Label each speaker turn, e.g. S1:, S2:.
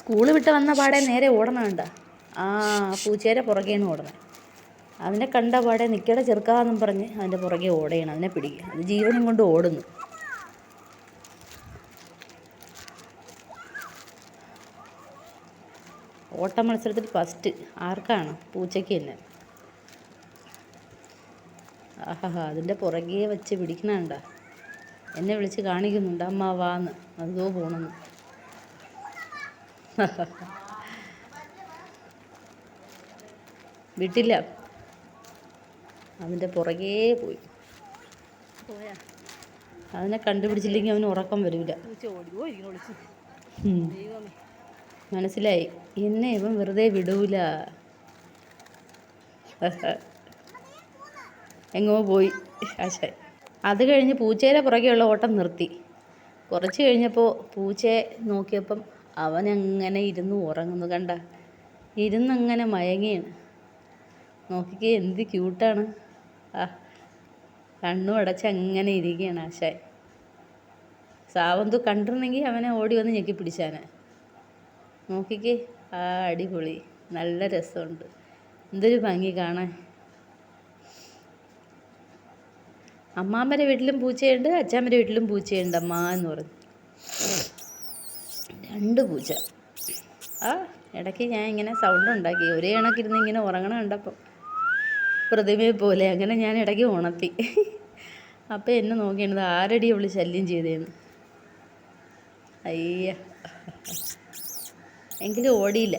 S1: School വിട്ട് വന്ന പാടെ നേരെ ഓടണം കണ്ട. ആ പൂച്ചേരെ പുറകെയാണ് ഓടണം അതിനെ കണ്ട പാടെ നിൽക്കട ചെറുക്കാന്നും പറഞ്ഞ് അതിന്റെ പുറകെ ഓടയാണ് അതിനെ പിടിക്കുക. അത് ജീവനും കൊണ്ട് ഓടുന്നു. ഓട്ട മത്സരത്തിൽ ഫസ്റ്റ് ആർക്കാണ്? പൂച്ചയ്ക്ക് തന്നെ. ആഹാ അതിന്റെ പുറകെ വെച്ച് പിടിക്കണണ്ട എന്നെ വിളിച്ച് കാണിക്കുന്നുണ്ട്. അമ്മ വാന്ന് അതോ പോണെന്ന്. വിട്ടില്ല. അതിന്റെ പുറകേ പോയി.
S2: പോയാ?
S1: അതിനെ കണ്ടുപിടിച്ചില്ലെങ്കിൽ അവന് ഉറക്കം വരില്ല. മനസ്സിലായി? എന്നെ ഇവൻ വെറുതെ വിടൂല. എങ്ങോ പോയി. ആശായി അത് കഴിഞ്ഞ് പൂച്ചയുടെ പുറകെയുള്ള ഓട്ടം നിർത്തി. കുറച്ച് കഴിഞ്ഞപ്പോൾ പൂച്ചയെ നോക്കിയപ്പം അവനങ്ങനെ ഇരുന്ന് ഉറങ്ങുന്നു കണ്ട? ഇരുന്നങ്ങനെ മയങ്ങിയാണ്. നോക്കിക്കേ എന്ത് ക്യൂട്ടാണ്. ആ കണ്ണും അടച്ച് അങ്ങനെ ഇരിക്കുകയാണ് ആശാൻ. സാവന്തു കണ്ടിരുന്നെങ്കിൽ അവനെ ഓടി വന്ന് ഞെക്കി പിടിച്ചാനെ നോക്കിക്കേ ആ അടിപൊളി നല്ല രസമുണ്ട്. എന്തൊരു ഭംഗി കാണാൻ. അമ്മാമ്മയുടെ വീട്ടിലും പൂച്ചയുണ്ട് അച്ചാമ്മയുടെ വീട്ടിലും പൂച്ചയുണ്ട് അമ്മ എന്ന് പറഞ്ഞു. രണ്ട് പൂച്ച ആ ഇടയ്ക്ക് ഞാൻ ഇങ്ങനെ സൗണ്ട് ഉണ്ടാക്കി. ഒരേ കണക്കിരുന്ന് ഇങ്ങനെ ഉറങ്ങണ കണ്ടപ്പോൾ പ്രതിമയെ പോലെ അങ്ങനെ ഞാൻ ഇടയ്ക്ക് ഉണർത്തി. അപ്പം എന്നെ നോക്കിയത് ആരടി അവൾ ശല്യം ചെയ്തേന്ന്. അയ്യ. എങ്കിലും ഓടിയില്ല.